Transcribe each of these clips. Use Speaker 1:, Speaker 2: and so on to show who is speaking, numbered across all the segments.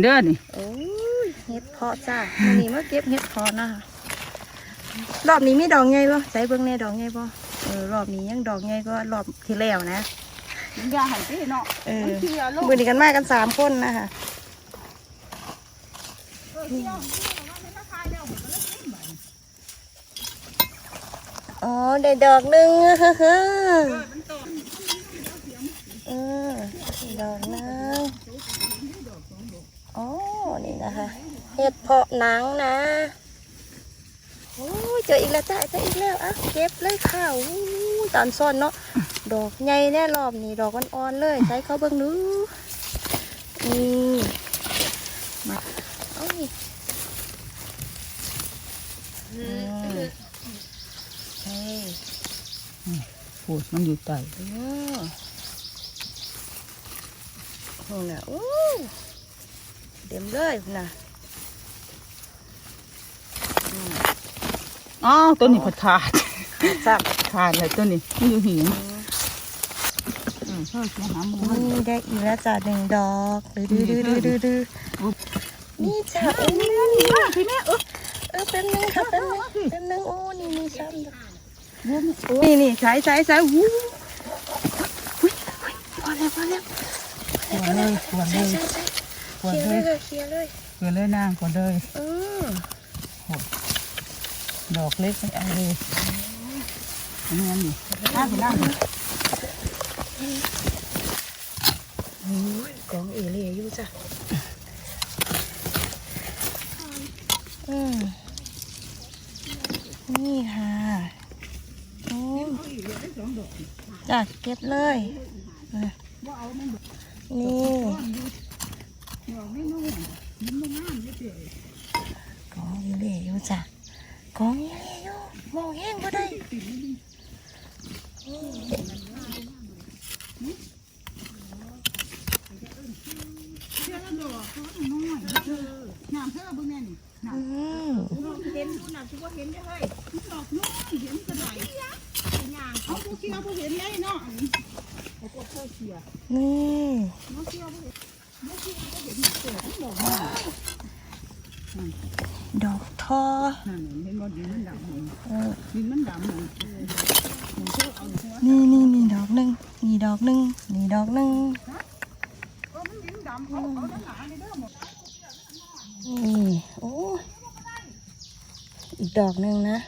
Speaker 1: นี่เด้อนี่
Speaker 2: โอ้ยเห็ดเพาะจ้าวันนี้มาเก็บเห็ดเพาะนะคะรอบนี้มีดอกไงบ่ใส่เบิ่งแน่ดอกไงบ่เออรอบนี้ยังดอกไงก็รอบที่แล้วนะ
Speaker 1: มันยาหันพี่เนาะ
Speaker 2: เออ
Speaker 1: มันเที่ยวลูก
Speaker 2: มือนี้กันมากันสามคนนะคะ
Speaker 1: เออเที่ยวมันราคาเดียวมันก็เลยขึ้นบัด
Speaker 2: อ๋อได้ดอกหนึ่งเฮ้อ
Speaker 1: เออมันโต
Speaker 2: เออดอกหนึง อ๋อ นี่นะคะเห็ดเพาะหนังนะ โอ้ยเจออีกแล้วจ้าเจออีกแล้วอะเก็บเลยค่ะอู้ตอนซ่อนเนาะ ดอกใหญ่แน่รอบนี้ดอกอ่อนๆเลย ใช้เขาเบิ่งดูนี่มาเอานี่อืมเฮ้ย
Speaker 1: พูดมันอยู่ใต้
Speaker 2: อืมนี่นะอู้ เต็มเลยนะ
Speaker 1: อ้าวตัวนี้ผัดขาด
Speaker 2: สับ
Speaker 1: ขาดเลยตัวนี้มันอยู่หินอืมเพิ่มมาหาหมูมัน
Speaker 2: นี่ได้อีกแล้วจ้ะหนึ่งดอกดื้อดื้อดื้อดื้อดื้อดื้อนี่จ้ะโอ้ย
Speaker 1: พี่แม่เออ
Speaker 2: เออเป็นหนึ่งค่ะเป็นหนึ่งเป็นหนึ่งโอ้นี่มีซ้ำดอก
Speaker 1: นี่นี่ใช้ใช้ใช้หู
Speaker 2: พอแล้วพอแล้ว
Speaker 1: ขวนเลยขวนเล
Speaker 2: ใช่
Speaker 1: ย
Speaker 2: ใช่ใช่
Speaker 1: ขวน
Speaker 2: เคลีย
Speaker 1: เล
Speaker 2: ร์
Speaker 1: ย
Speaker 2: เลยเคลียร์เลย
Speaker 1: ขวนเลยนางขวนเลย
Speaker 2: อืม
Speaker 1: ดอกเล็กไม่เอาเลยอันนี้อันนี้น่าไปนั่ง
Speaker 2: โอ้ยกองเอเลียอยู่จ้ะอืมนี่ค่ะโอ้ยจ้ะเก็บเลย นะนี่กองเอเลียอยู่จ้ะกองเอเลียอยู่มองแห้งก็ได้
Speaker 1: น้ำเท่าบุญแม่นี่
Speaker 2: อืม
Speaker 1: เห็นดูน่ะคือว่าเห็นได้เฮ้ยดอกน้อยเห็นกระไหลเอาผู้เชี่ยวผู้เห็นได้เนาะเอาพวกเชี่ยวเชียว
Speaker 2: นี่
Speaker 1: น้องเชี่ยวผู้เห็นน้องเชี่ยวผู้เห็นเกิดทั้งหมด
Speaker 2: ดอกทอ
Speaker 1: นั่นเห็นบ่ดินมันดำเลยดินมันดำเลยนี่
Speaker 2: นี่นี่ดอกหนึ่งนี่ดอกหนึ่งนี่ดอกหนึ่ง
Speaker 1: นี่
Speaker 2: โอ้อีกดอกหนึ่งนะ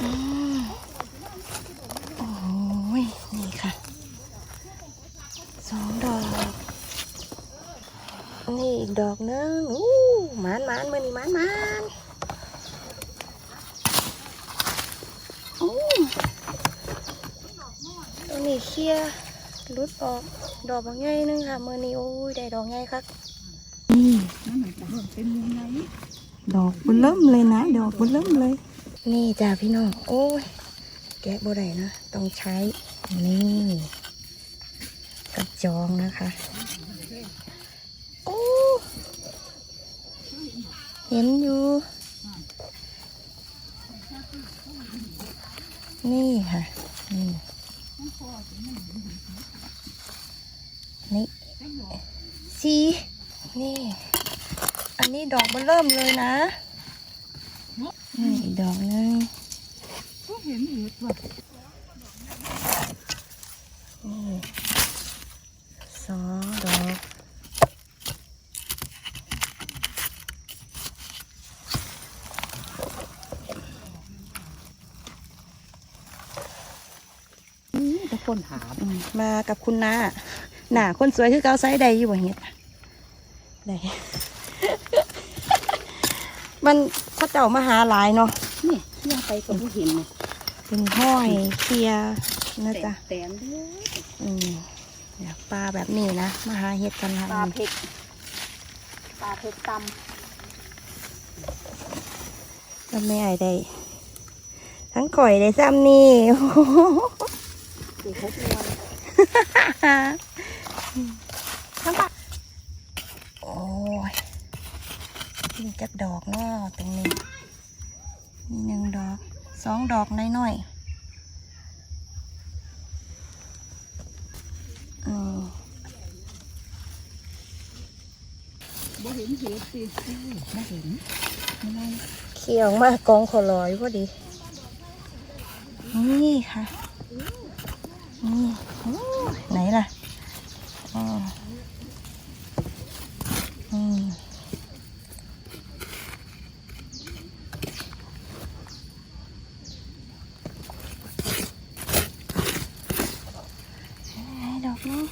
Speaker 2: อืมโอ้ยนี่ค่ะสองดอกนี่อีก ดอกหนึ่งอู้หมานหมานมือนี่หมานหมานอู้ตัวนี้เคลียร์รุดออก ดอกบางใหญ่หนึงค่ะมือนี้โอ้ยได้ดอกใหญ่ครับนี่
Speaker 1: นั่นหมายความว่าเป็นยังไง
Speaker 2: ดอกบุญเริ่มเลยนะ ดอกบุญเริ่มเลย นี่จ้าพี่น้องโอ้ยแกะบ่ได้นะ ต้องใช้นี่กระจองนะคะ โอ้ เห็นอยู่ นี่ค่ะ นี่ นี่สีนี่ อันนี้ดอกมันเริ่มเลยนะนี่อีกดอกนึง
Speaker 1: ก็เห็นเห็ดว่ะ
Speaker 2: นี่สองดอก
Speaker 1: นี่ตะ คนหา
Speaker 2: อืมมากับคุณน้าหน้าคนสวยคือเกาไซส์ใดอยู่บ่เฮ็ดได้มันเขาเจ้ามาหาหลายเนาะ
Speaker 1: นี่เที่ยวไปกับผู้เห็นเนี่ย
Speaker 2: เป็นห้อยเคลียร์นะจ๊ะ
Speaker 1: แตนเด้อ
Speaker 2: อืมเนี่ยปลาแบบนี้นะมาหาเห็ดกันค่ะ
Speaker 1: ปลาเผ็ดปลาเผ็ดต
Speaker 2: ก็ไม่ไอได้ทั้งข่อยได้ซ้ำนี่โอ้โหำ
Speaker 1: คือพบนวล
Speaker 2: ทั้งปะโอ้ยมีจักดอกเนาะตรงนี้มีหนึ่งดอกสองดอกน้อยๆอืม
Speaker 1: บ่เห็นเห็ดสิไม่เห็น
Speaker 2: เขียวมากกองขอลอยพอดี นี่ค่ะนี่โอ้ยไหนล่ะอ๋ออืมไหนดอกนี้อืม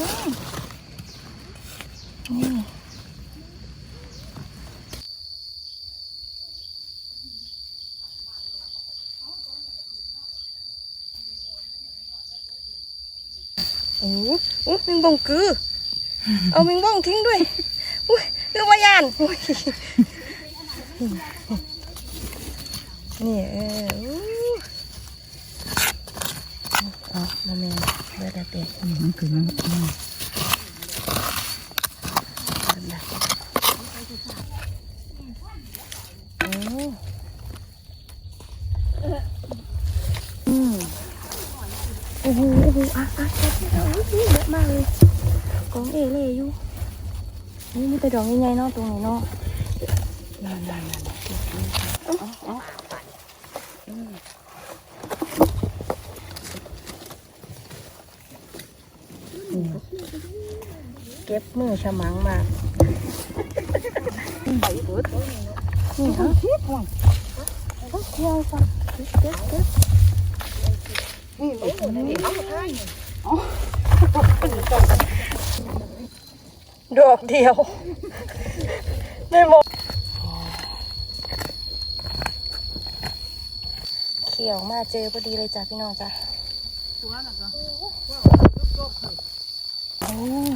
Speaker 2: นี่โอ้โหโอ้มิงบงกือ เอามิงบงทิ้งด้วย อุ้ยคือวายานอุ้ยนี่เออ อู้อ๋อโมเมนเลือดเตะ
Speaker 1: มันคือมัน
Speaker 2: โอ้อืมโอ้โหโอ้โหอะอะเจ็บเจ็บโอ้โหเยอะมากเลยกองเอเล่อยู่นี่มีแต่ดอกใหญ่ๆเนาะตรงนี้เนาะนั่นนั่นนั่นเก็บเลยค่ะเอ้าเอ้าอืมนี่เก็บมือฉมังมาก
Speaker 1: ใบเบิด
Speaker 2: นี่ฮะ
Speaker 1: เฮ็ดว่ะ
Speaker 2: โอ้เที่ยวฟังเก็บเก็บเก็บ
Speaker 1: นี่เลยนี่เอามาให้
Speaker 2: ดอกเดียวได้หมดเขียวมาเจอพอดีเลยจ้ะพี่น้องจ้ะ
Speaker 1: ตัวน่ะก็
Speaker 2: โอ้ย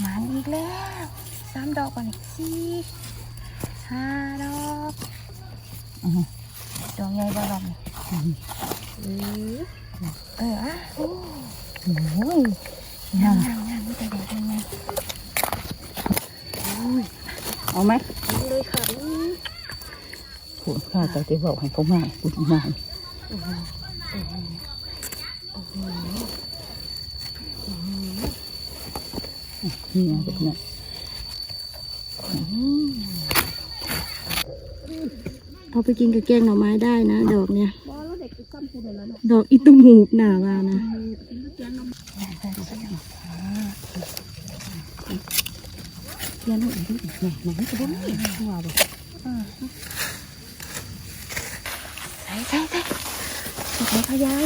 Speaker 2: หมันอีกแล้วสามดอกก่อนอีกสี่ห้าดอกดอกใหญ่บ่ดอกนี่อือเอออะโอ้
Speaker 1: โอ้ย
Speaker 2: งามงามงามไม่แต่ดอกยังไง
Speaker 1: เอาไหม
Speaker 2: นี่เลยค่ะอื้อ
Speaker 1: ผมข้าจะได้บอกให้เขามาพูดมา นี่ไงแบบนี้
Speaker 2: เอาไปกินกับแกงหน่อไม้ได้นะ ดอกเนี่ย
Speaker 1: ด
Speaker 2: อกอิตุมูหนาว่านะ
Speaker 1: เรียนรู้อีกนิดหน่อยหน่อยจะบ่มีว่าบ่
Speaker 2: ใส่ใส่ใส่ใส่ขยาย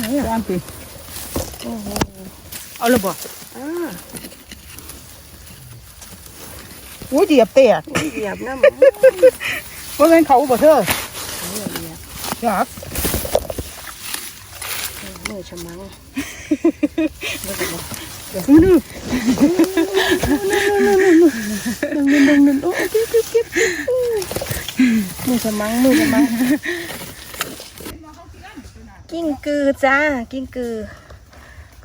Speaker 1: ไหนอะตามสิ
Speaker 2: โอ้โห
Speaker 1: เอาเลยบ่
Speaker 2: อ่า
Speaker 1: โอ้ยเดียบเตะ
Speaker 2: เหยียบน้ำ
Speaker 1: ว่าเป็นเขาบ่เธออยาก
Speaker 2: มือฉมัง
Speaker 1: มือนึง
Speaker 2: ดึงดึงดึงดึงโอ้เก็บเก็บเก็บมือฉมังมือฉมังกิ้งกือจ้ากิ้งกือ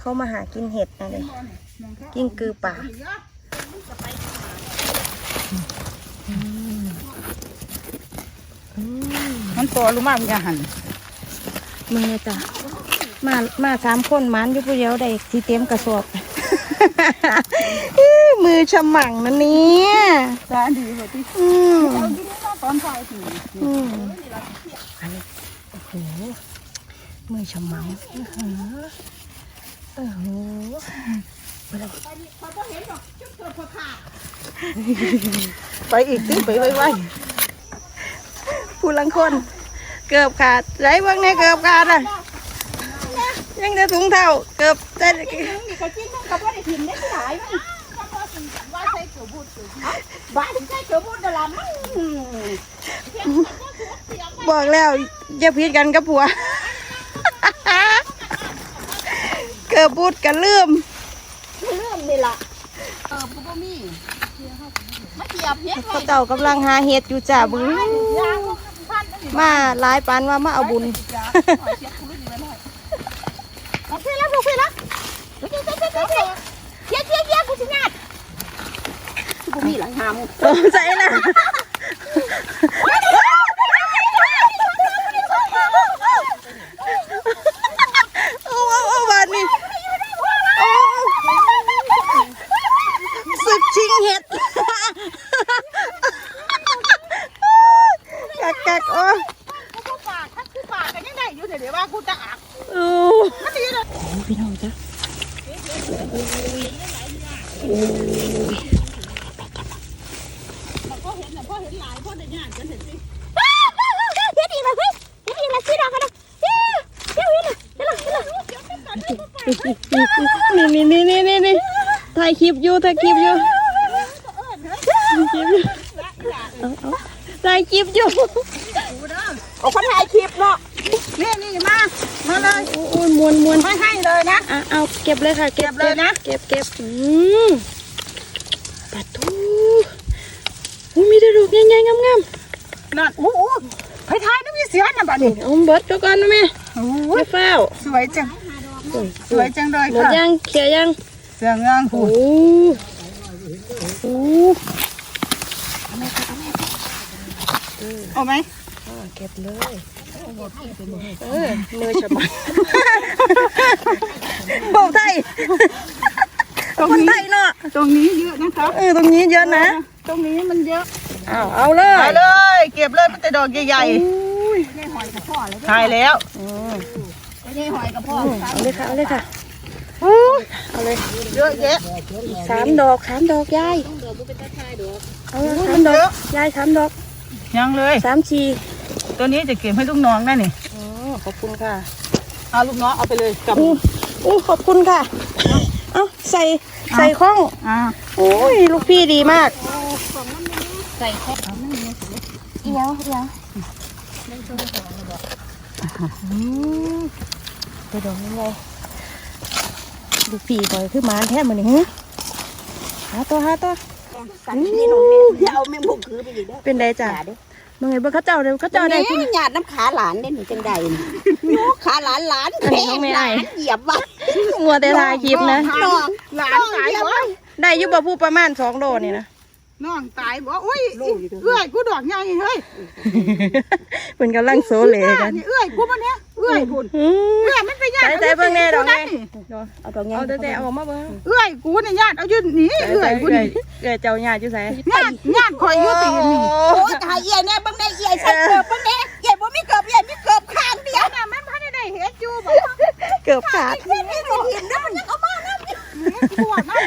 Speaker 2: เขามาหากินเห็ดนะเลยกิ้งกือป่า
Speaker 1: มันพอรู้มากมันจะหัน
Speaker 2: มึงเลยจ้ะมามาสามคนหมันอยู่ผู้เดียวได้ที่เต็มกระสอบมือฉมังนะเนี่ย
Speaker 1: ตาดีบ่ที่
Speaker 2: อืม
Speaker 1: เอากินข้าวตอนเช้าสิ
Speaker 2: อืมโอ้โหมือฉมังอื้อ หือโอ้โห
Speaker 1: ไปอีกสิไปไว้ไว้
Speaker 2: ผู้ลังคน เกือบขาดไรเบ้างเนี่ยเกือบขาดอะยังจะถุงเท่าเกือบได้
Speaker 1: นี่เขาจิ้มเขาบ่ได้ถิ่นได้หลายมั้งว่าใส่เกลือบูดบ้าถึงใส่เกลือบูดเดละมั้ง
Speaker 2: บอกแล้วอย่าพิดกันกับผัว เกือบบูดกันลืม
Speaker 1: เริ่มนี่ล่ะเออบ่บ่มีมาเหยียบเฮ็ด
Speaker 2: เขาเจ้ากำลังหาเห็ดอยู่จ้าบึง
Speaker 1: ยางพันนี่
Speaker 2: มาหลายปันว่ามาเอาบุญ
Speaker 1: จ้าขอเสียคุณรู้ดีไว้หน่อยโอเคแล้วโอเคแล้วโอเคโอเคโอเคเจี๊ยบเจี๊ยบเจี๊ยบกูสินาดบ่มีหลังหาม
Speaker 2: สนใจนะ พี่น้องจ้ะโอ้ย
Speaker 1: พ่อ เห็นน่ะพ่อเห็นหลายพ่อได้ญาติกันเห็นสิเฮ็ดอีกแล้วเฮ้ยเฮ็ดอีกแล้วสิดอกกันนะเฮ้ยเฮ็ดอีกแล้วเฮ็ดอีกแล้ว
Speaker 2: นี่นี่นี่นี่นี่ถ่ายคลิปอยู่ถ่ายคลิปอยู่ถ่ายคลิปอยู่เอาเอาถ่ายคลิปอยู่
Speaker 1: โอ้คนถ่ายคลิปเนาะนี่นี่มามาเลย
Speaker 2: โอ้ยมวนมวน
Speaker 1: ไม่ให้เลยนะ
Speaker 2: อะเอาเก็บเลยค่ะเก็บ
Speaker 1: เก็บเลยนะ
Speaker 2: เก็บเก็บอืมปลาทู อ้ยมีแต่ดอกใหญ่ๆงาม
Speaker 1: นั่นโอ้โหไปถ่ายน้ำมีเสียน่ะบัดนี้
Speaker 2: ๆเอาเบิดเดี๋ยวก่อนนะแม่
Speaker 1: โอ้
Speaker 2: ไม่
Speaker 1: ย
Speaker 2: เฝ้าว
Speaker 1: สวยจัง สวยจังเลย
Speaker 2: หมด
Speaker 1: ค่ะ
Speaker 2: ยังเคลียร์ยัง
Speaker 1: เสืองางหู
Speaker 2: โอ้โอ้
Speaker 1: เอาไหม
Speaker 2: เก็บเลย เออมือฉบับ
Speaker 1: บอกไทยตรง
Speaker 2: คน
Speaker 1: นี้
Speaker 2: ไทยเนาะ
Speaker 1: ตรงนี้เยอะนะคะ
Speaker 2: เออตรงนี้เยอะนะ
Speaker 1: ตรงนี้มันเยอะ
Speaker 2: เอาเอาเลย
Speaker 1: ไปเลย เก็บเลยมันแต่ดอกใหญ่
Speaker 2: อุ้ย
Speaker 1: ๆถ่ายแล้ว
Speaker 2: อืม
Speaker 1: ไม่ใช่หอยกับพ่อ
Speaker 2: เอาเลยค่ะเอาเลยค่ะเอาเลย
Speaker 1: เยอะแยะ
Speaker 2: สามดอกสามดอกยายเอาละสามดอกยายสามดอก
Speaker 1: ยังเลย
Speaker 2: สามชี
Speaker 1: ตัวนี้จะเก็บให้ลูกน้องได้นี่
Speaker 2: อ๋อขอบคุณค่ะ
Speaker 1: เอาลูกน้องเอาไปเลยกับ
Speaker 2: อู้อู้ขอบคุณค่ะ เอาใส่ใส่ข้อง
Speaker 1: อ่า
Speaker 2: โอ้ยลูกพี่ดีมาก
Speaker 1: ใส่แค่
Speaker 2: เอียวเอียวอืมไปดอกยังไงลูกพี่บ่อยคือหมานแท้เหมือนนี่หาตัวหาตัว
Speaker 1: สันนี่หนูเนี่ยเอาแมงมุมคือไปอีกแล้ว
Speaker 2: เป็นไดจ้ะ มึงไงเบิ่งเขาเจ้าเดี๋ยวเขาเจ้าได้กิน
Speaker 1: หยาดน้ำขาหลานได้หนูจังใดขาหลานหลาน
Speaker 2: อันนี้ของแม่ไอ้
Speaker 1: เหยียบวะ
Speaker 2: มัวแต่ถ่ายคลิปนะ
Speaker 1: น้องหลานตายบ่
Speaker 2: ได้อยู่บ่ผู้ประมาณสองโลนี่นะ
Speaker 1: น้องตายบ่อุ้ยเอื้อยกูดอกใหญ่เฮ้ย
Speaker 2: เป็นกำลังโซเลกัน
Speaker 1: เอื้อยกูมันเนี้ยเอื้อยคุณ
Speaker 2: อืม
Speaker 1: เอื้อยมันไปญาติ
Speaker 2: ใส่ใส่เบิ่งแน่ดอกไง
Speaker 1: เอาดอกใหญ่
Speaker 2: เอาแต่แต่เอาออกมาเบิ่ง
Speaker 1: เอื้อยกูเนี่ยญาติเอาอยู่นี่เอื้อยกู
Speaker 2: เอื้อ
Speaker 1: นี่
Speaker 2: ยเอื้อยเจ้าญาติอยู่ไส
Speaker 1: ญาติญาติคอยอยู่ตีนี่
Speaker 3: โอ้ยตายเอี่ยเนี่ยบางในเอี่ยใส่เกือบางในเอี่ยบ่มีเกือบเอี่ยมีเกือบข้างเดียว
Speaker 1: น่ะมันพันได้เฮ็ดอยู่บ่
Speaker 2: เกือบขาด
Speaker 3: เอี่ยมีแต่หินนะมันยังเอามานะ
Speaker 1: ปวดนะ